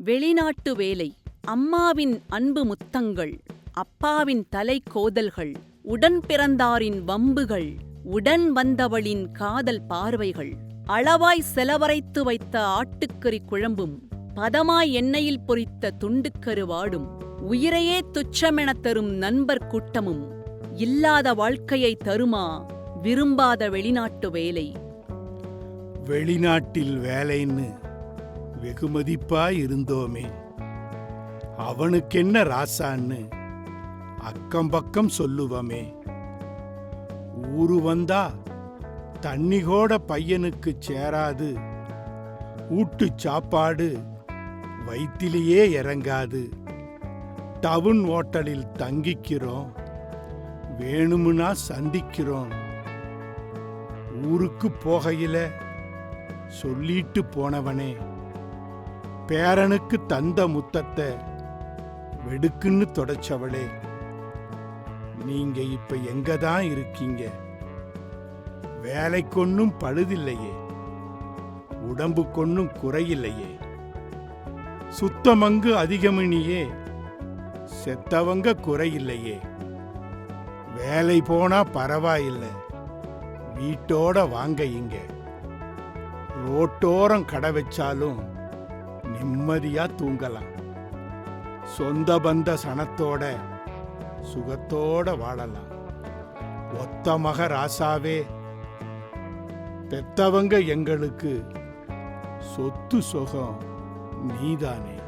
வெளிநாட்டு வேலை அம்மாவின் அன்பு முத்தங்கள் அப்பாவின் தலை கோதல்கள் உடன் பிறந்தாரின் வம்புகள் உடன் வந்தவளின் காதல் பார்வைகள் அளவாய் செலவரைத்து வைத்த ஆட்டுக்கறி குழம்பும் பதமாய் எண்ணெயில் பொரித்த துண்டுக்கருவாடும் உயிரையே துச்சமெனத் தரும் நண்பர் கூட்டமும் இல்லாத வாழ்க்கையை தருமா விரும்பாத வெளிநாட்டு வேலை? வெளிநாட்டில் வேலைன்னு வெகுமதிப்பா இருந்தோமே அவனுக்கென்ன ராசான்னு அக்கம் பக்கம் சொல்லுவமே. ஊரு வந்தா தண்ணி கூட பையனுக்கு சேராது. ஊட்டு சாப்பாடு வயிற்றிலேயே இறங்காது. டவுன் ஹோட்டலில் தங்கிக்கிறோம். வேணும்னா சந்திக்கிறோம். ஊருக்கு போகையில சொல்லிட்டு போனவனே. பேரனுக்கு தந்த முத்தத்தை வெடுக்குன்னு தொடச்சவளே நீங்க இப்ப எங்க தான் இருக்கீங்க வேலைக்கொன்னும் பழுதில்லையே உடம்புக்கொன்னும் குறையில்லையே சுத்தமங்கு அதிகமினியே செத்தவங்க குறையில்லையே வேலை போனா பரவாயில்லை வீட்டோட வாங்க இங்க. ரோட்டோரம் கடை வச்சாலும் நிம்மதியா தூங்கலாம். சொந்த பந்த சனத்தோட சுகத்தோட வாழலாம். ஒத்த மக ராசாவே பெத்தவங்க எங்களுக்கு சொத்து சுகம் நீதானே.